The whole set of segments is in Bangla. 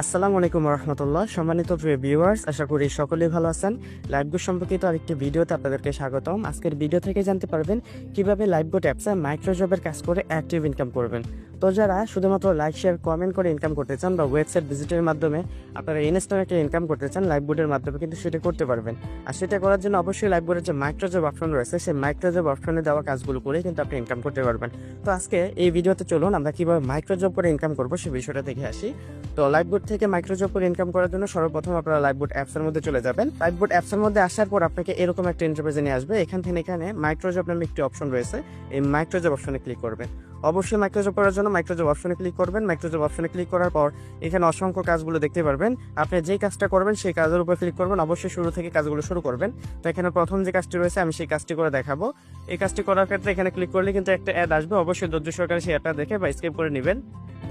আসসালামু আলাইকুম রহমতুল্লাহ সম্মানিত প্রিয় ভিউয়ার্স আশা করি সকলেই ভালো আছেন। লাইভ গোট সম্পর্কিত আরেকটি ভিডিওতে আপনাদেরকে স্বাগতম। আজকের ভিডিও থেকে জানতে পারবেন কীভাবে লাইভবোট অ্যাপসে মাইক্রোজবের কাজ করে অ্যাক্টিভ ইনকাম করবেন। তো যারা শুধুমাত্র লাইক শেয়ার কমেন্ট করে ইনকাম করতে চান বা ওয়েবসাইট ভিজিটের মাধ্যমে আপনারা ইনস্ট্যান্ট ইনকাম করতে চান লাইভবোটের মাধ্যমে কিন্তু সেটা করতে পারবেন। আর সেটা করার জন্য অবশ্যই লাইভবোটের যে মাইক্রোজব অপশন রয়েছে, সেই মাইক্রোজব অপশনে দেওয়া কাজগুলো করে কিন্তু আপনি ইনকাম করতে পারবেন। তো আজকে এই ভিডিওতে চলুন, আমরা কীভাবে মাইক্রোজব করে ইনকাম করব সেই বিষয়টা দেখে আসি। তো লাইভবোট থেকে মাইক্রোজব করে ইনকাম করার জন্য সর্বপ্রথম আপনারা লাইভবোট অ্যাপস এর মধ্যে চলে যাবেন। লাইভবোট অ্যাপস এর মধ্যে আসার পর আপনাকে এরকম একটা ইন্টারফেসে নিয়ে আসবে। এখান থেকে এখানে মাইক্রোজব নামে একটি অপশন রয়েছে। এই মাইক্রোজব অপশনে ক্লিক করবেন। অবশ্যই মাইক্রোজব করার জন্য মাইক্রোজব অপশনে ক্লিক করবেন। মাইক্রোজব অপশনে ক্লিক করার পর এখানে অসংখ্য কাজগুলো দেখতে পারবেন। আপনি যেই কাজটা করবেন সেই কাজের উপর ক্লিক করবেন। অবশ্যই শুরু থেকে কাজগুলো শুরু করবেন। তো এখানে প্রথম যে কাজটি রয়েছে আমি সেই কাজটি করে দেখাবো। এই কাজটি করার ক্ষেত্রে এখানে ক্লিক করলে কিন্তু একটা অ্যাড আসবে। অবশ্যই ধৈর্য সহকারে সেই অ্যাডটা দেখে বা স্কিপ করে নেবেন।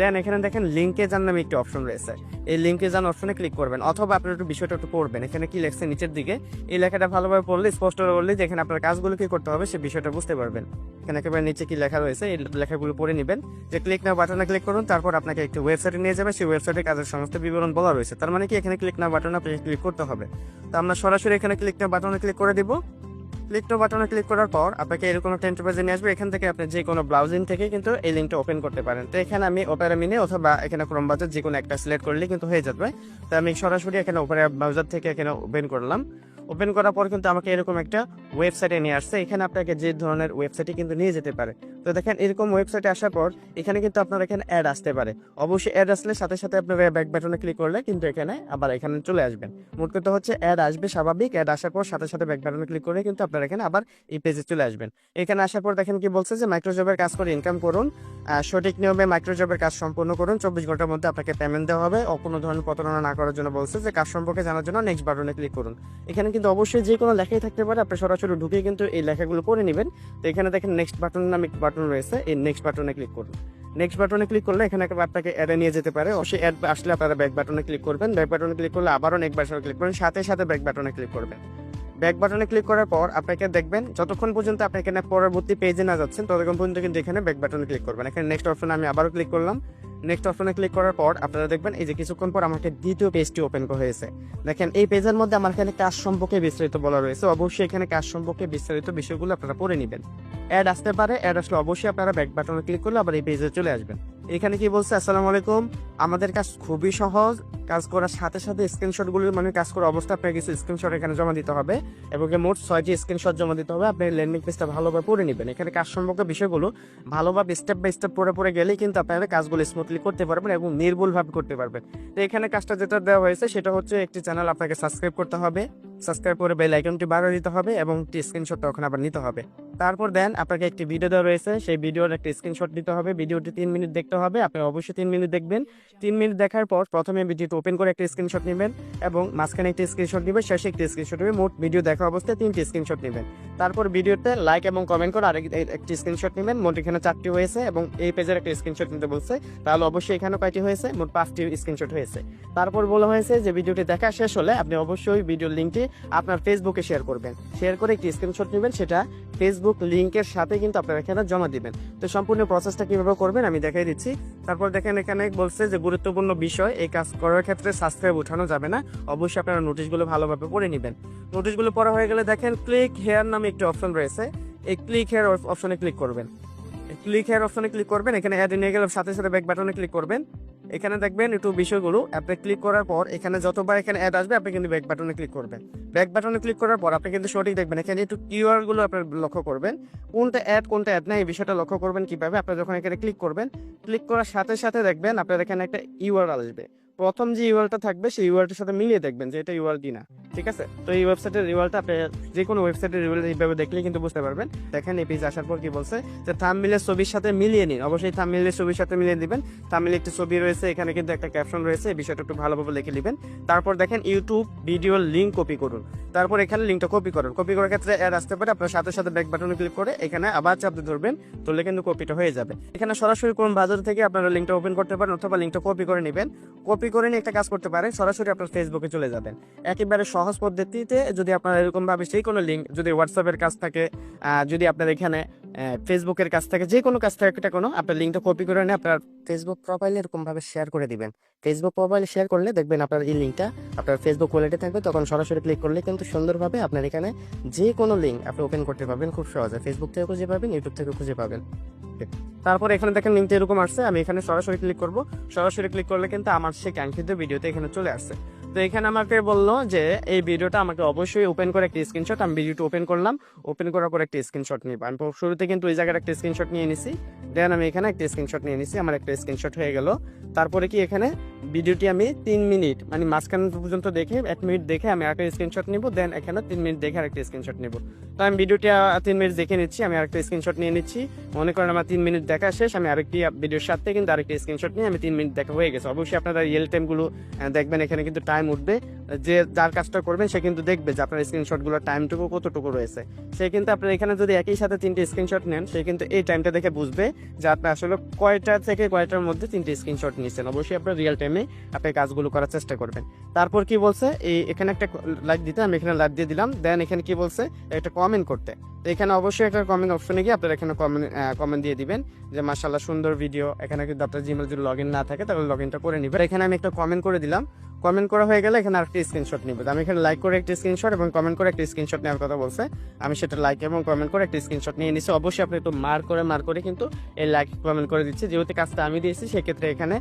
দেন এখানে দেখেন লিঙ্কে যান নামে একটি অপশন রয়েছে। এই লিঙ্কে যান অপশনে ক্লিক করবেন, অথবা আপনার একটু বিষয়টা একটু পড়বেন। এখানে কি লেখছে নিচের দিকে? এই লেখাটা ভালোভাবে পড়লে, স্পষ্ট বললে যে এখানে আপনার কাজগুলো কি করতে হবে, সে বিষয়টা বুঝতে পারবেন। এখানে একেবারে নিচে কি লেখা রয়েছে, এই লেখাগুলো পড়ে নেবেন। যে ক্লিক নাও বাটনে ক্লিক করুন, তারপর আপনাকে একটি ওয়েবসাইটে নিয়ে যাবে। সেই ওয়েবসাইটে কাজের সমস্ত বিবরণ বলা রয়েছে। তার মানে কি এখানে ক্লিক নাও বাটনে আপনাকে ক্লিক করতে হবে। তো আমরা সরাসরি এখানে ক্লিক নাও বাটনে ক্লিক করে দিব। ক্লিক বাটনে ক্লিক করার পর আপনাকে এরকম একটা ইন্টারফেসে নিয়ে আসবে। এখান থেকে আপনি যে কোনো ব্রাউজিং থেকে কিন্তু এই লিঙ্কটা ওপেন করতে পারেন। তো এখানে আমি ওপেরা মিনি অথবা এখানে ক্রোম ব্রাউজার যে কোনো একটা সিলেক্ট করলে কিন্তু হয়ে যাবে। তো আমি সরাসরি এখানে ওপেরা ব্রাউজার থেকে এখানে ওপেন করলাম। ওপেন করার পর কিন্তু আমাকে এরকম একটা ওয়েবসাইটে নিয়ে আসছে। এখানে আপনাকে যে ধরনের ওয়েবসাইটে কিন্তু নিয়ে যেতে পারে। তো দেখেন, এরকম ওয়েবসাইটে আসার পর এখানে কিন্তু আপনার এখানে অ্যাড আসতে পারে। অবশ্যই অ্যাড আসলে সাথে সাথে আপনার ব্যাক বাটনে ক্লিক করলে কিন্তু এখানে আবার এখানে চলে আসবেন। মোট কথা হচ্ছে অ্যাড আসবে স্বাভাবিক। অ্যাড আসার পর সাথে সাথে ব্যাক বাটনে ক্লিক করলে কিন্তু আপনার এখানে আবার এই পেজে চলে আসবেন। এখানে আসার পর দেখেন কি বলছে যে মাইক্রোজবের কাজ করে ইনকাম করুন। সঠিক নিয়মে মাইক্রোজবের কাজ সম্পূর্ণ করুন। চব্বিশ ঘণ্টার মধ্যে আপনাকে পেমেন্ট দেওয়া হবে। কোনো ধরনের প্রতারণা না করার জন্য বলছে যে, কাজ সম্পর্কে জানার জন্য নেক্সট বাটনে ক্লিক করুন। এখানে কিন্তু অবশ্যই যে কোনো লেখাই থাকতে পারে, আপনি সরাসরি ঢুকে কিন্তু এই লেখাগুলো পড়ে নেবেন। তো এখানে দেখেন নেক্সট বাটন নামে বাটন রয়েছে, এই নেক্সট বাটনে ক্লিক করুন। নেক্সট বাটনে ক্লিক করলে এখানে একটা আপনাকে অ্যাডে নিয়ে যেতে পারে। অবশ্যই অ্যাড আসলে আপনারা ব্যাক বাটনে ক্লিক করবেন। ব্যাক বাটনে ক্লিক করলে আবারও নেক্সট বাটনে ক্লিক করবেন। সাথে সাথে ব্যাক বাটনে ক্লিক করবেন। ব্যাক বাটনে ক্লিক করার পর আপনাকে দেখবেন, যতক্ষণ পর্যন্ত আপনি এখানে পরবর্তী পেজে না যাচ্ছেন, ততক্ষণ পর্যন্ত কিন্তু এখানে ব্যাক বাটনে ক্লিক করবেন। এখানে নেক্সট অপশনে আমি আবারও ক্লিক করলাম। নেক্সট অপশনে ক্লিক করার পর আপনারা দেখবেন এই যে কিছুক্ষণ পর আমাকে দ্বিতীয় পেজটি ওপেন হয়েছে। দেখেন, এই পেজের মধ্যে আমার এখানে কাজ সম্পর্কে বিস্তারিত বলা রয়েছে। অবশ্যই এখানে কাজ সম্পর্কে বিস্তারিত বিষয়গুলো আপনারা পড়ে নেবেন। অ্যাড আসতে পারে অ্যাড আসলে অবশ্যই আপনারা ব্যাক বাটনে ক্লিক করলে আবার এই পেজে চলে আসবেন। এখানে কি বলছে? আসসালামু আলাইকুম। আমাদের কাজ খুবই সহজ, কাজ করার সাথে সাথে স্ক্রিনশটগুলো মানে কাজ করার অবস্থা আপনাকে কিছু স্ক্রিনশট এখানে জমা দিতে হবে এবং মোট ছয়টি স্ক্রিনশট জমা দিতে হবে। আপনি ল্যান্ডিং পেজটা ভালোভাবে পড়ে নেবেন। এখানে কাজ সম্পর্কে বিষয়গুলো ভালোভাবে স্টেপ বাই স্টেপ পড়ে পড়ে গেলেই কিন্তু আপনারা কাজগুলো স্মুথলি করতে পারবেন এবং নির্ভুলভাবে করতে পারবেন। তো এখানে কাজটা যেটা দেওয়া হয়েছে সেটা হচ্ছে একটি চ্যানেল আপনাকে সাবস্ক্রাইব করতে হবে। সাবস্ক্রাইব করে বেল আইকনটি বাড়িয়ে দিতে হবে এবং একটি স্ক্রিনশটটা ওখানে আবার নিতে হবে। তারপর দেন আপনাকে একটি ভিডিও দেওয়া রয়েছে। সেই ভিডিওর একটা স্ক্রিনশট নিতে হবে। ভিডিওটি তিন মিনিট দেখতে হবে। আপনি অবশ্যই তিন মিনিট দেখবেন। তিন মিনিট দেখার পর প্রথমে ভিডিওটি ওপেন করে একটা স্ক্রিনশট নেবেন এবং মাঝখানে একটি স্ক্রিনশট নেবেন, শেষে একটি স্ক্রিনশট নেবেন, মোট ভিডিও দেখা অবস্থায় তিনটি স্ক্রিনশট নেবেন। তারপর ভিডিওতে লাইক এবং কমেন্ট করে আরেক একটি স্ক্রিনশট নেবেন, মোট এখানে চারটি হয়েছে এবং এই পেজের একটা স্ক্রিনশট নিতে বলছে। তাহলে অবশ্যই এখানে কয়টি হয়েছে? মোট পাঁচটি স্ক্রিনশট হয়েছে। তারপর বলা হয়েছে যে ভিডিওটি দেখা শেষ হলে আপনি অবশ্যই ভিডিওর লিঙ্কটি আপনার ফেসবুকে শেয়ার করবেন। শেয়ার করে একটি স্ক্রিনশট নেবেন, সেটা ফেসবুক লিঙ্কের সাথে কিন্তু আপনারা এখানে জমা দিবেন। তো সম্পূর্ণ প্রসেসটা কীভাবে করবেন আমি দেখাই দিচ্ছি। তারপর দেখেন এখানে বলছে যে গুরুত্বপূর্ণ বিষয়, এই কাজ করার ক্ষেত্রে সাবস্ক্রাইব উঠানো যাবে না। অবশ্যই আপনারা নোটিশগুলো ভালোভাবে পড়ে নেবেন। নোটিশগুলো পড়া হয়ে গেলে দেখেন ক্লিক হেয়ার নামে একটি অপশন রয়েছে। এই ক্লিক হেয়ার অপশনে ক্লিক করবেন। ক্লিক হেয়ার অপশনে ক্লিক করবেন, এখানে অ্যাড নিয়ে গেলে সাথে সাথে ব্যাক বাটনে ক্লিক করবেন। এখানে দেখবেন একটু বিষয়গুলো, আপনি ক্লিক করার পর এখানে যতবার এখানে অ্যাড আসবে, আপনি কিন্তু ব্যাক বাটনে ক্লিক করবেন। ব্যাক বাটনে ক্লিক করার পর আপনি কিন্তু সঠিক দেখবেন, এখানে একটু গুলো আপনার লক্ষ্য করবেন। কোনটা অ্যাড কোনটা অ্যাড না এই বিষয়টা লক্ষ্য করবেন কীভাবে, আপনি যখন এখানে ক্লিক করবেন ক্লিক করার সাথে সাথে দেখবেন আপনার এখানে একটা ইউআর আসবে। প্রথম যে ইউআরটা থাকবে, সেই ইউআরটার সাথে মিলিয়ে দেখবেন যে এটা ইউআর কিনা। ঠিক আছে? তো এই ওয়েবসাইটের রিওয়ালটা আপনি যে কোনো ওয়েবসাইটের রিওয়াল এইভাবে দেখলেই কিন্তু বুঝতে পারবেন। দেখেন, এই পেজ আসার পর কি বলছে? যে থামমিলের ছবির সাথে মিলিয়ে নিন। অবশ্যই থামমিলের ছবির সাথে মিলিয়ে দিবেন। থামমিলে একটি ছবি রয়েছে, এখানে কিন্তু একটা ক্যাপশন রয়েছে, এই বিষয়টা একটু ভালোভাবে লিখে নেবেন। তারপর দেখেন ইউটিউব ভিডিও লিঙ্ক কপি করুন। তারপর এখানে লিঙ্কটা কপি করুন। কপি করার ক্ষেত্রে অ্যাড আসতে পারে। আপনার সাথে সাথে ব্যাক বাটনে ক্লিক করে এখানে আবার চাপতে ধরবেন তাহলে কিন্তু কপিটা হয়ে যাবে। এখানে সরাসরি কোন বাজার থেকে আপনারা লিঙ্কটা ওপেন করতে পারেন অথবা লিঙ্কটা কপি করে নেবেন। কপি করে নিয়ে একটা কাজ করতে পারেন, সরাসরি আপনার ফেসবুকে চলে যাবেন। একেবারে সহজ পদ্ধতিতে যদি আপনার এরকমভাবে সেই কোনো লিঙ্ক যদি হোয়াটসঅ্যাপের কাজ থাকে যদি আপনার এখানে ফেসবুকের কাছ থেকে, যে কোনো কাছ থেকে একটা কোনো, আপনার লিঙ্কটা কপি করে নিয়ে আপনার ফেসবুক প্রোফাইলে এরকমভাবে শেয়ার করে দিবেন। ফেসবুক প্রোফাইলে শেয়ার করলে দেখবেন আপনার এই লিঙ্কটা আপনার ফেসবুক ওয়ালেটে থাকবে, তখন সরাসরি ক্লিক করলে কিন্তু সুন্দরভাবে আপনার এখানে যে কোনো লিঙ্ক আপনি ওপেন করতে পারবেন খুব সহজে। ফেসবুক থেকে খুঁজে পাবেন ইউটিউব থেকে খুঁজে পাবেন। তারপর এখানে দেখেন লিঙ্কটা এরকম আসছে, আমি এখানে সরাসরি ক্লিক করব। সরাসরি ক্লিক করলে কিন্তু আমার সেই কাঙ্ক্ষিত ভিডিওতে এখানে চলে আসছে। তো এখানে আমাকে বলল যে, এই ভিডিওটা আমাকে অবশ্যই ওপেন করে একটি স্ক্রিনশট আমি ভিডিওটা ওপেন করলাম। ওপেন করার পর একটা স্ক্রিনশট নিব। আমি শুরুতে কিন্তু ওই জায়গার একটা স্ক্রিনশট নিয়ে নিছি। দেন আমি এখানে একটা স্ক্রিনশট নিয়ে নিছি, আমার একটা স্ক্রিনশট হয়ে গেল। তারপরে কি এখানে ভিডিওটি আমি তিন মিনিট মানে মাঝখান পর্যন্ত দেখে, এক মিনিট দেখে আমি একটা স্ক্রিনশট নিব দেন এখানে তিন মিনিট দেখে আরেকটা স্ক্রিনশট নিব। তো আমি ভিডিওটি তিন মিনিট দেখে নিচ্ছি, আমি আরেকটা স্ক্রিনশট নিয়ে নিচ্ছি। মনে করেন আমার তিন মিনিট দেখা শেষ, আমি আরেকটি ভিডিওর সাথে কিন্তু আরেকটি স্ক্রিনশট নিয়ে আমি তিন মিনিট দেখা হয়ে গেছে। অবশ্যই আপনারা রিয়েল টাইমগুলো দেখবেন, এখানে কিন্তু টাইম উঠবে। যে যার কাজটা করবেন, সে কিন্তু দেখবে যে আপনার স্ক্রিনশটগুলোর টাইমটুকু কতটুকু রয়েছে। সে কিন্তু আপনার এখানে যদি একই সাথে তিনটে স্ক্রিনশট নেন, সে কিন্তু এই টাইমটা দেখে বুঝবে যে আপনি আসলে কয়টা থেকে কয়টার মধ্যে তিনটে স্ক্রিনশট নিচ্ছেন অবশ্যই আপনার রিয়েল টাইমে আপনি কাজগুলো করার চেষ্টা করবেন। তারপর কি বলছে? এই এখানে একটা লাইক দিতে, আমি এখানে লাইক দিয়ে দিলাম। দেন এখানে কি বলছে? একটা কমেন্ট করতে। এখানে অবশ্যই একটা কমেন্ট অপশনে গিয়ে আপনারা এখানে কমেন্ট কমেন্ট দিয়ে দিবেন যে মাশাল্লাহ সুন্দর ভিডিও এখানে কিন্তু আপনার জিমেল যদি লগ ইন না থাকে, তাহলে লগ ইনটা করে নিবেন। এখানে আমি একটা কমেন্ট করে দিলাম। কমেন্ট করা হয়ে গেলে এখানে আরেকটি স্ক্রিনশট নিবে আমি এখানে লাইক করে একটি স্ক্রিনশট এবং কমেন্ট করে একটি স্ক্রিনশট নেওয়ার কথা বলছে। আমি সেটা লাইক এবং কমেন্ট করে একটি স্ক্রিনশট নিয়ে নিচ্ছি অবশ্যই আপনি একটু মার করে মার করে কিন্তু এই লাইক কমেন্ট করে দিচ্ছি। যেহেতু কাজটা আমি দিয়েছি, সেক্ষেত্রে এখানে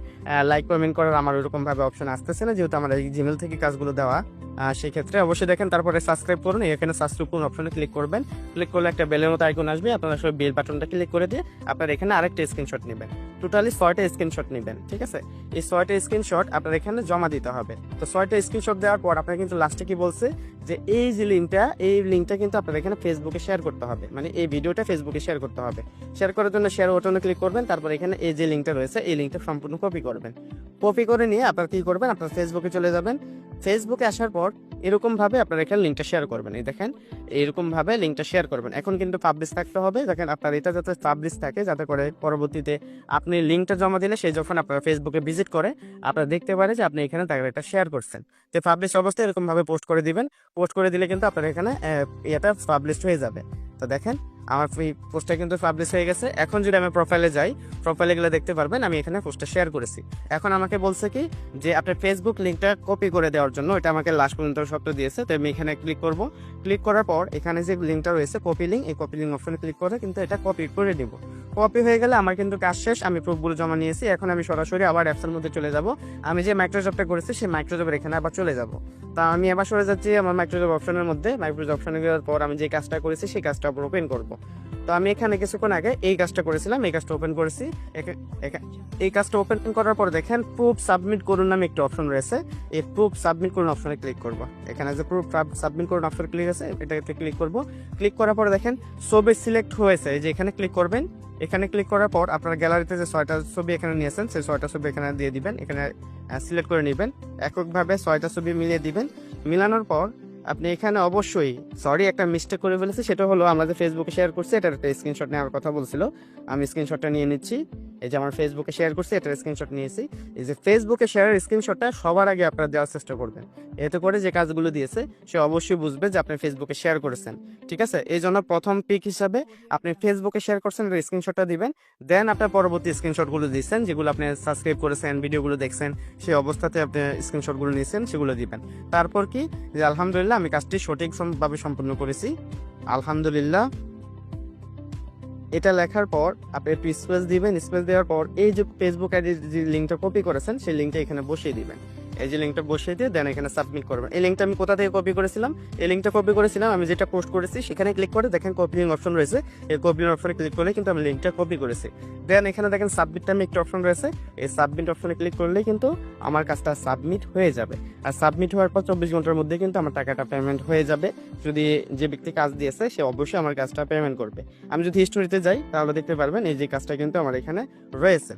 লাইক কমেন্ট করার আমার ওরকম ভাবে অপশন আসতেছে না, যেহেতু আমার এই জিমেল থেকে কাজগুলো দেওয়া। আহ, সেই ক্ষেত্রে অবশ্যই দেখেন তারপরে সাবস্ক্রাইব করুন। এখানে সাবস্ক্রাইব করুন অপশনে ক্লিক করবেন। ক্লিক করলে একটা বেলের মতো আইকন আসবে। আপনারা সব বেল বাটনটা ক্লিক করে দিয়ে আপনারা এখানে আরেকটা স্ক্রিনশট নেবেন। টোটালি ছয়টা স্ক্রিনশট নেবেন ঠিক আছে? এই ছয়টা স্ক্রিনশট আপনার এখানে জমা দিতে হবে। তো ছয়টা স্ক্রিনশট দেওয়ার পর আপনার কিন্তু লাস্টে কি বলছে? যে এই যে লিঙ্কটা এই লিঙ্কটা কিন্তু আপনার এখানে ফেসবুকে শেয়ার করতে হবে। মানে এই ভিডিওটা ফেসবুকে শেয়ার করতে হবে। শেয়ার করার জন্য শেয়ার বাটনে ক্লিক করবেন। তারপর এখানে এই যে লিঙ্কটা রয়েছে এই লিঙ্কটা সম্পূর্ণ কপি করবেন। কপি করে নিয়ে আপনার কি করবেন? আপনার ফেসবুকে চলে যাবেন। ফেসবুকে আসার পর এরকম ভাবে আপনার এখানে লিঙ্কটা শেয়ার করবেন। এই দেখেন এরকম ভাবে লিঙ্কটা শেয়ার করবেন। এখন কিন্তু পাবলিশ থাকতে হবে। দেখেন, আপনার এটা যাতে পাবলিশ থাকে, যাতে করে পরবর্তীতে আপনি লিঙ্কটা জমা দিলে সেই যখন আপনার ফেসবুকে ভিজিট করে, আপনারা দেখতে পারে যে আপনি এখানে তাকে একটা শেয়ার করছেন। তো পাবলিশ অবস্থায় এরকম ভাবে পোস্ট করে দিবেন। পোস্ট করে দিলে কিন্তু আপনার এখানে এটা পাবলিশ হয়ে যাবে। তো দেখেন, আমার এই পোস্টটা কিন্তু পাবলিশ হয়ে গেছে। এখন যদি আমি প্রোফাইলে যাই প্রোফাইলে গেলে দেখতে পারবেন, আমি এখানে পোস্টটা শেয়ার করেছি। এখন আমাকে বলছে কি, যে আপনার ফেসবুক লিঙ্কটা কপি করে দেওয়ার জন্য, এটা আমাকে লাস্ট পর্যন্ত শব্দ দিয়েছে, তো আমি এখানে ক্লিক করব। ক্লিক করার পর, এখানে যে লিঙ্কটা রয়েছে কপি লিঙ্ক এই কপি লিঙ্ক অপশনে ক্লিক করে কিন্তু এটা কপি করে নিব। কপি হয়ে গেলে আমার কিন্তু কাজ শেষ, আমি প্রুফগুলো জমা নিয়েছি, এখন আমি সরাসরি আবার অ্যাপসের মধ্যে চলে যাব। আমি যে মাইক্রোজবটা করেছি, সেই মাইক্রোজবের এখানে আবার চলে যাব। তা আমি আবার সরে যাচ্ছি আমার মাইক্রোজব অপশনের মধ্যে। মাইক্রোজব অপশনে যাওয়ার পর আমি যে কাজটা করেছি, সেই কাজটা আবার ওপেন করব। তো আমি এখানে কিছুক্ষণ আগে এই কাজটা করেছিলাম, এই কাজটা ওপেন করেছি। এই কাজটা ওপেন করার পর দেখেন প্রুফ সাবমিট করুন নামে একটা অপশন রয়েছে। এই প্রুফ সাবমিট করুন অপশনে ক্লিক করব। এখানে যে প্রুফ সাবমিট করুন অপশন ক্লিক আছে, এটাতে ক্লিক করব। ক্লিক করার পর দেখেন ছবি সিলেক্ট হয়েছে, এই যে এখানে ক্লিক করবেন। এখানে ক্লিক করার পর আপনার গ্যালারিতে যে ছয়টা ছবি এখানে নিয়েছেন সেই ছয়টা ছবি এখানে দিয়ে দিবেন। এখানে সিলেক্ট করে নেবেন। এককভাবে ছয়টা ছবি মিলিয়ে দিবেন। মিলানোর পর আপনি এখানে অবশ্যই সরি একটা মিস্টেক করে ফেলেছি, সেটা হলো আমরা যে ফেসবুকে শেয়ার করছি, এটার একটা স্ক্রিনশট নেওয়ার কথা বলছিল। আমি স্ক্রিনশটটা নিয়ে নিচ্ছি। এই যে আমার ফেসবুকে শেয়ার করছি, এটার স্ক্রিনশট নিয়েছি। এই যে ফেসবুকে শেয়ারের স্ক্রিনশটটা সবার আগে আপনারা দেওয়ার চেষ্টা করবেন। এতে করে যে কাজগুলো দিয়েছে, সে অবশ্যই বুঝবে যে আপনি ফেসবুকে শেয়ার করেছেন। ঠিক আছে? এই জন্য প্রথম পিক হিসাবে আপনি ফেসবুকে শেয়ার করছেন এর স্ক্রিনশটটা দিবেন। দেন আপনার পরবর্তী স্ক্রিনশটগুলো দিচ্ছেন, যেগুলো আপনি সাবস্ক্রাইব করেছেন ভিডিওগুলো দেখছেন, সেই অবস্থাতে আপনি স্ক্রিনশটগুলো নিয়েছেন সেগুলো দিবেন। তারপর কি? যে আলহামদুলিল্লাহ আমি কাজটি সঠিকভাবে সম্পন্ন করেছি। আলহামদুলিল্লাহ। এটা লেখার পর আপনি একটু স্পেস দিবেন। স্পেস দেওয়ার পর এই যে ফেসবুক আইডি যে লিঙ্কটা কপি করেছেন, সেই লিঙ্কটা এখানে বসিয়ে দিবেন। এই যে লিঙ্কটা বসিয়ে দিয়ে দেন এখানে সাবমিট করবেন। এই লিঙ্কটা আমি কোথা থেকে কপি করেছিলাম? এই লিঙ্কটা কপি করেছিলাম, আমি যেটা পোস্ট করেছি, সেখানে ক্লিক করে দেখেন কপি অপশন রয়েছে। এই কপি অপশনে ক্লিক করলে কিন্তু আমি লিঙ্কটা কপি করেছি। দেন এখানে দেখেন সাবমিট নামে একটা অপশন রয়েছে। এই সাবমিট অপশনে ক্লিক করলে কিন্তু আমার কাজটা সাবমিট হয়ে যাবে। আর সাবমিট হওয়ার পর চব্বিশ ঘণ্টার মধ্যে কিন্তু আমার টাকাটা পেমেন্ট হয়ে যাবে। যদি যে ব্যক্তি কাজ দিয়েছে, সে অবশ্যই আমার কাজটা পেমেন্ট করবে। আমি যদি হিস্টোরিতে যাই, তাহলে দেখতে পারবেন এই যে কাজটা কিন্তু আমার এখানে রয়েছে।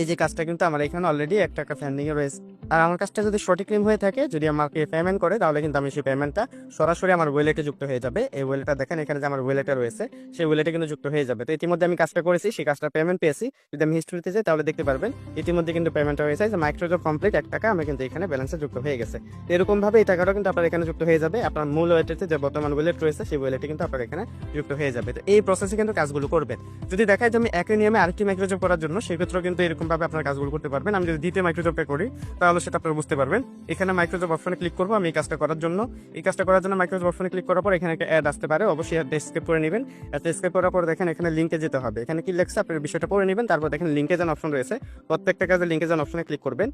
এই যে কাজটা কিন্তু আমার এখানে অলরেডি এক টাকা ফ্যান্ডিং এ রয়েছে। আর আমার কাজটা যদি সঠিক নিয়ম হয়ে থাকে, যদি আমাকে পেমেন্ট করে, তাহলে কিন্তু আমি সেই পেমেন্টটা সরাসরি আমার ওয়েলেটে যুক্ত হয়ে যাবে। এই ওয়েলেটটা দেখেন, এখানে যে আমার ওয়েলেটে রয়েছে, সেই ওয়েলেটে কিন্তু যুক্ত হয়ে যাবে। তো ইতিমধ্যে আমি কাজটা করেছি, সেই কাজটা পেমেন্ট পেয়েছি। যদি আমি হিস্ট্রিতে যাই, তাহলে দেখতে পারবেন, ইতিমধ্যে কিন্তু পেমেন্টটা হয়েছে। যে মাইক্রোজব কমপ্লিট এক টাকা, আমি কিন্তু এখানে ব্যালেন্সে যুক্ত হয়ে গেছে। তো এরকম ভাবে এই টাকাটা কিন্তু আপনার এখানে যুক্ত হয়ে যাবে। আপনার মূল ওয়েলেটে যে বর্তমান ওয়েলেট রয়েছে, সেই ওয়েলেটে কিন্তু আপনার এখানে যুক্ত হয়ে যাবে। তো এই প্রসেসে কিন্তু কাজগুলো করবেন। যদি দেখায় যে আমি একই নিয়মে আরেকটি মাইক্রোজব করার জন্য, সেক্ষেত্রেও কিন্তু এরকম ভাবে আপনার কাজগুলো করতে পারবেন। আমি যদি দ্বিতীয় মাইক্রোজবটা করি, তাহলে সেটা আপনারা বুঝতে পারবেন। এখানে মাইক্রোজব অপশনে ক্লিক করব আমি এই কাজটা করার জন্য। এই কাজটা করার জন্য মাইক্রোজব অপশনে ক্লিক করার পর এখানে একটা অ্যাড আসতে পারে। অবশ্যই অ্যাড স্কেপ করে নেবেন। অ্যাড স্কেপ করার পর দেখেন এখানে লিঙ্কে যেতে হবে। এখানে কি লেখছে? আপনার বিষয়টা পড়ে নেবেন। তারপর দেখেন লিঙ্কে যান অপশন রয়েছে। প্রত্যেকটা কাজে লিঙ্কে যান অপশনে ক্লিক করবেন।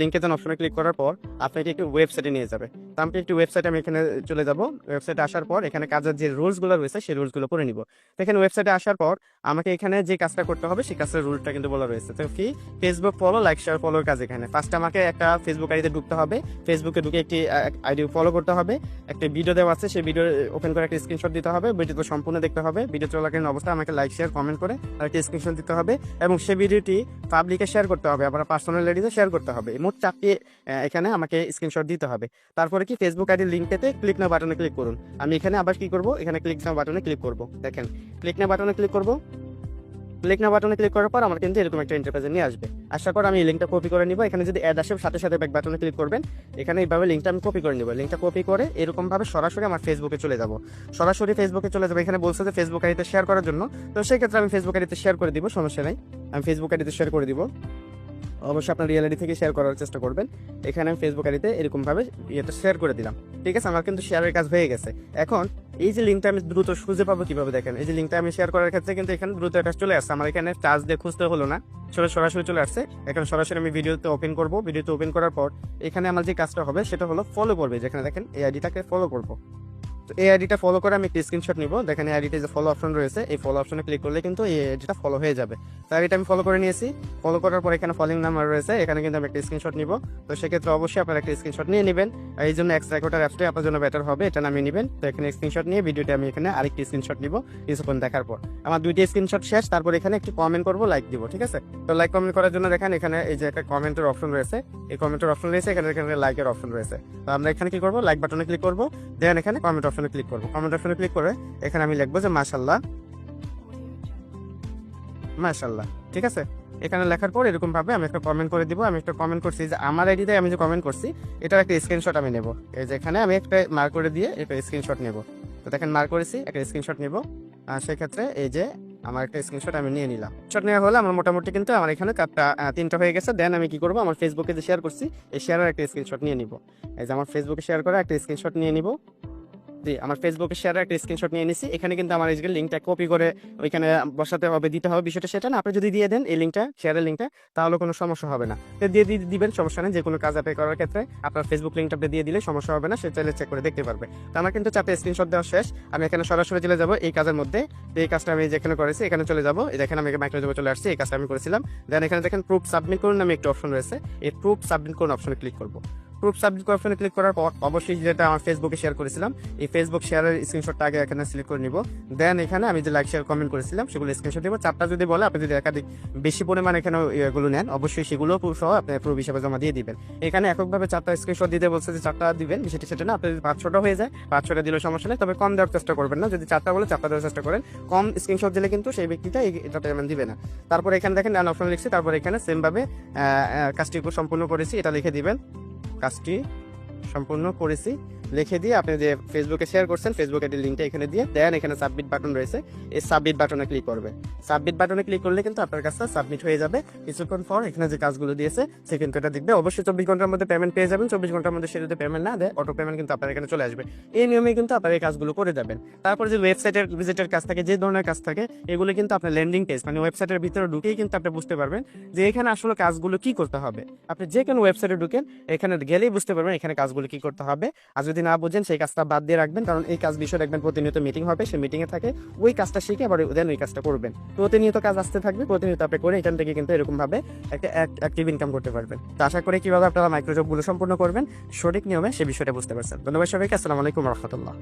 লিঙ্কে যান অপশনে ক্লিক করার পর আপনাকে একটি ওয়েবসাইটে নিয়ে যাবে। আমি একটি ওয়েবসাইট আমি এখানে চলে যাব। ওয়েবসাইটে আসার পর এখানে কাজের যে রুলসগুলো রয়েছে, সেই রুলসগুলো পড়ে নিব। এখানে ওয়েবসাইটে আসার পর আমাকে এখানে যে কাজটা করতে হবে, সেই কাজের রুলটা কিন্তু বলা রয়েছে। তো কি? ফেসবুক ফলো লাইক শেয়ার ফলোর কাজ এখানে। ফার্স্ট আমাকে একটা ফেসবুক আইডিতে ঢুকতে হবে। ফেসবুকে ঢুকে একটি আইডি ফলো করতে হবে। একটা ভিডিও দেওয়া আছে, সেই ভিডিও ওপেন করে একটা স্ক্রিনশট দিতে হবে। ভিডিও সম্পূর্ণ দেখতে হবে। ভিডিও চলাকালীন অবস্থায় আমাকে লাইক শেয়ার কমেন্ট করে আর একটা স্ক্রিনশট দিতে হবে। এবং সেই ভিডিওটি পাবলিকে শেয়ার করতে হবে। আবার পার্সোনাল আইডিতে শেয়ার করতে হবে। মোট চারটি এখানে আমাকে স্ক্রিনশট দিতে হবে। তারপরে কি ফেসবুক আইডির লিঙ্কেতে ক্লিক না বাটনে ক্লিক করুন। আমি এখানে আবার কি করব? এখানে ক্লিক না বাটনে ক্লিক করব। দেখেন ক্লিক না বাটনে ক্লিক করব। ক্লিক না বাটনে ক্লিক করার পর আমার কিন্তু এরকম একটা ইন্টারফেসে নিয়ে আসবে। আসার পর আমি এই লিঙ্কটা কপি করে নিব। এখানে যদি অ্যাড আসে, সাথে সাথে ব্যাক বাটনে ক্লিক করবেন। এখানে এইভাবে লিঙ্কটা আমি কপি করে নিব। লিঙ্কটা কপি করে এরকমভাবে সরাসরি আমার ফেসবুকে চলে যাব। সরাসরি ফেসবুকে চলে যাব। এখানে বলছে যে ফেসবুক আইডিতে শেয়ার করার জন্য। তো সেই ক্ষেত্রে আমি ফেসবুক আইডিতে শেয়ার করে দিব, সমস্যা নাই। আমি ফেসবুক আইডিতে শেয়ার করে দিব। অবশ্যই আপনার রিয়েল আইডি থেকে শেয়ার করার চেষ্টা করবেন। এখানে আমি ফেসবুক আইডিতে এরকমভাবে ইয়েটা শেয়ার করে দিলাম। ঠিক আছে? আমার কিন্তু শেয়ারের কাজ হয়ে গেছে। এখন এই যে লিঙ্কটা আমি দ্রুত খুঁজে পাবো কীভাবে দেখেন? এই যে লিঙ্কটা আমি শেয়ার করার ক্ষেত্রে কিন্তু এখানে দ্রুত এটা চলে আসছে। আমার এখানে চার্জ দিয়ে খুঁজতে হলো না। চলে সরাসরি চলে আসছে। এখন সরাসরি আমি ভিডিওতে ওপেন করব। ভিডিওতে ওপেন করার পর এখানে আমার যে কাজটা হবে সেটা হলো ফলো করবে। যেখানে দেখেন এই আইডিটাকে ফলো করব। তো এই আইডিটা ফলো করে আমি একটি স্ক্রিনশট নিব। দেখেন এই আইডিতে যে ফলো অপশন রয়েছে, এই ফলো অপশনে ক্লিক করলে কিন্তু এই আইডিটা ফলো হয়ে যাবে। তো আইডিটা আমি ফলো করে নিয়েছি। ফলো করার পর এখানে ফলোইং নাম্বার রয়েছে, এখানে কিন্তু আমি একটা স্ক্রিনশট নিব। তো সেক্ষেত্রে অবশ্যই আপনারা একটা স্ক্রিনশট নিয়ে নেবেন। এই জন্য এক্সট্রা রেকর্ডার অ্যাপটাই আপনার জন্য বেটার হবে, এটা নামিয়ে নেবেন। তো এখানে স্ক্রিনশট নিয়ে ভিডিওটা আমি এখানে আরেকটি স্ক্রিনশট নিব কিছুক্ষণ দেখার পর। আমার দুইটি স্ক্রিনশট শেষ, তারপর এখানে একটি কমেন্ট করব লাইক দিব, ঠিক আছে? তো লাইক কমেন্ট করার জন্য দেখেন এখানে এই যে একটা কমেন্টের অপশন রয়েছে। এই কমেন্টের অপশন রয়েছে, এখানে এখানে লাইকের অপশন রয়েছে। তো আমরা এখানে কি করব? লাইক বাটনে ক্লিক করব। দেন এখানে কমেন্ট অপশনে ক্লিক করব। কমেন্ট অপশনে ক্লিক করে এখানে আমি লিখব যে মাশাল্লাহ মাশাল্লাহ ঠিক আছে? এখানে লেখার পর এরকম ভাবে আমি একটা কমেন্ট করে দিব। আমি একটা কমেন্ট করছি যে আমার আইডিতে আমি যে কমেন্ট করছি, এটার একটা স্ক্রিনশট আমি নেব। এই যে এখানে আমি একটা মার্ক করে দিয়ে একটা স্ক্রিনশট নেব। তো দেখেন মার্ক করেছি, একটা স্ক্রিনশট নেব। আর সেক্ষেত্রে এই যে আমার একটা স্ক্রিনশট আমি নিয়ে নিলাম। শট নেওয়া হলে আমার মোটামুটি কিন্তু আমার এখানে কাপটা তিনটা হয়ে গেছে। দেন আমি কি করব? আমার ফেসবুকে যে শেয়ার করছি, এই শেয়ারের একটা স্ক্রিনশট নিয়ে নিব। এই যে আমার ফেসবুকে শেয়ার করা একটা স্ক্রিনশট নিয়ে নিব। জি আমার ফেসবুকে শেয়ার একটা স্ক্রিনশট নিয়ে নিছি এখানে কিন্তু আমার এই লিঙ্কটা কপি করে ওইখানে বসাতে হবে, দিতে হবে বিষয়টা সেটা না। আপনি যদি দিয়ে দেন এই লিঙ্কটা শেয়ারের লিঙ্কটা তাহলে কোনো সমস্যা হবে না। দিয়ে দিয়ে দিবেন, সমস্যা নেই। যে কোনো কাজ আপনি করার ক্ষেত্রে আপনার ফেসবুক লিঙ্কটা আপনি দিয়ে দিলে সমস্যা হবে না, সে চাইলে চেক করে দেখতে পারবে। তো আমার কিন্তু চাপে স্ক্রিনশট দেওয়া শেষ। আমি এখানে সরাসরি চলে যাব এই কাজের মধ্যে। এই কাজটা আমি যেখানে করেছি এখানে চলে যাব। দেখেন আমি মাইক্রোজবে চলে আসছি, এই কাজটা আমি করেছিলাম। দেন এখানে দেখেন প্রুফ সাবমিট করুন আমি একটা অপশন রয়েছে। এই প্রুফ সাবমিট করুন অপশনে ক্লিক করব। প্রুফ সাবমিট অপশনে ক্লিক করার পর অবশ্যই যেটা আমার ফেসবুকে শেয়ার করেছিলাম এই ফেসবুক শেয়ারের স্ক্রিনশটটা আগে এখানে সিলেক্ট করে নিব। দেন এখানে আমি যে লাইক শেয়ার কমেন্ট করেছিলাম সেগুলো স্ক্রিনশট দিব। চারটা যদি বলে আপনি যদি একাধিক বেশি পরিমাণ এখানে এগুলো নেন অবশ্যই সেগুলো সহ আপনি প্রুফ হিসাবে জমা দিয়ে দিবেন। এখানে এককভাবে চারটা স্ক্রিনশট দিতে বলছে যে চারটা দিবেন সেটা সেটা না আপনি যদি পাঁচ ছটা হয়ে যায়। পাঁচ ছটা দিলে সমস্যা নেই তবে কম দেওয়ার চেষ্টা করবেন না। যদি চারটা বলে চারটা দেওয়ার চেষ্টা করেন। কম স্ক্রিনশট দিলে কিন্তু সেই ব্যক্তিটা এটা পেমেন্ট দিবে না। তারপর এখানে দেখেন অপশন লিখছি তারপর এখানে সেম ভাবে আহ, আহ, কাজটি সম্পূর্ণ করেছি এটা লিখে দিবেন। কাজটি সম্পূর্ণ করেছি। লিখে দিয়ে আপনি যে ফেসবুকে শেয়ার করছেন ফেসবুক লিঙ্কটা এখানে দিয়ে দেন, এখানে সাবমিট বাটন রয়েছে। এই সাবমিট বাটনে ক্লিক করবে। সাবমিট বাটনে ক্লিক করলে কিন্তু আপনার কাজটা সাবমিট হয়ে যাবে। কিছুক্ষণ পর এখানে যে কাজগুলো দিয়েছে সে কিন্তু এটা দেখবে। অবশ্যই চব্বিশ ঘণ্টার মধ্যে পেমেন্ট পেয়ে যাবেন। চব্বিশ ঘণ্টার মধ্যে সে যদি পেমেন্ট না দেয় অটো পেমেন্ট কিন্তু আপনার এখানে চলে আসবে। এই নিয়মে কিন্তু আপনার এই কাজগুলো করে যাবেন। তারপর যে ওয়েবসাইটের ভিজিটের কাজ থাকে, যে ধরনের কাজ থাকে, এগুলো কিন্তু আপনার ল্যান্ডিং পেজ মানে ওয়েবসাইটের ভিতরে ঢুকেই কিন্তু আপনি বুঝতে পারবেন যে এখানে আসলে কাজগুলো কি করতে হবে। আপনি যে কোনো ওয়েবসাইটে ঢুকেন, এখানে গেলেই বুঝতে পারবেন এখানে কাজগুলো কি করতে হবে। আর যদি না বুঝেন, সেই কাজটা বাদ দিয়ে রাখবেন, কারণ এই কাজ বিষয়ে রাখবেন প্রতিনিয়ত মিটিং হবে সেই মিটিংয়ে থাকে, ওই কাজটা শিখে আবার দেন ওই কাজটা করবেন। প্রতিনিয়ত কাজ আসতে থাকবে, প্রতিনিয়ত আপনি করে এখান থেকে কিন্তু এরকমভাবে একটা অ্যাক্টিভ ইনকাম করতে পারবেন। তো আশা করি কীভাবে আপনারা মাইক্রোজবগুলো সম্পূর্ণ করবেন, সঠিক নিয়মে সে বিষয়টা বুঝতে পারছেন। ধন্যবাদ সবাইকে, আসসালামু আলাইকুম রহমতুল্লাহ।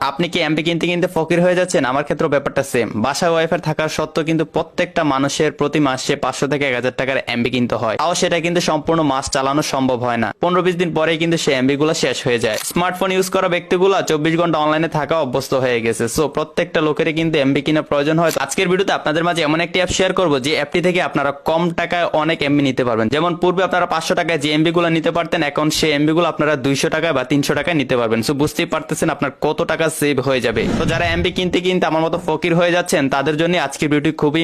আপনি কি এমবি কিনতে কিনতে ফকির হয়ে যাচ্ছেন? আমার ক্ষেত্রে ব্যাপারটা সেম বাসায় ওয়াইফাই থাকার সত্ত্বেও কিন্তু প্রত্যেকটা মানুষের প্রতি মাসে পাঁচশো থেকে এক হাজার টাকার এমবি কিনতে হয়। তাও সেটা কিন্তু সম্পূর্ণ মাস চালানো সম্ভব হয় না। পনেরো বিশ দিন পরেই কিন্তু সে এমবি গুলো শেষ হয়ে যায়। স্মার্টফোন ইউজ করা ব্যক্তিগুলো চব্বিশ ঘণ্টা অনলাইনে থাকা অভ্যস্ত হয়ে গেছে। সো প্রত্যেকটা লোকেরই কিন্তু এমবি কেনার প্রয়োজন হয়। আজকের ভিডিওতে আপনাদের মাঝে এমন একটি অ্যাপ শেয়ার করব, যে অ্যাপটি থেকে আপনারা কম টাকায় অনেক এমবি নিতে পারবেন। যেমন পূর্বে আপনারা পাঁচশো টাকায় যে এমবি গুলো নিতে পারতেন, এখন সেই এমবি গুলো আপনারা দুইশো টাকায় বা তিনশো টাকায় নিতে পারবেন। সো বুঝতেই পারতেছেন আপনার কত টাকা সেভ হয়ে যাবে। তো যারা এমবি কিনতে কিনতে আমার মতো ফকির হয়ে যাচ্ছেন, তাদের জন্য আজকের ভিডিওটি খুবই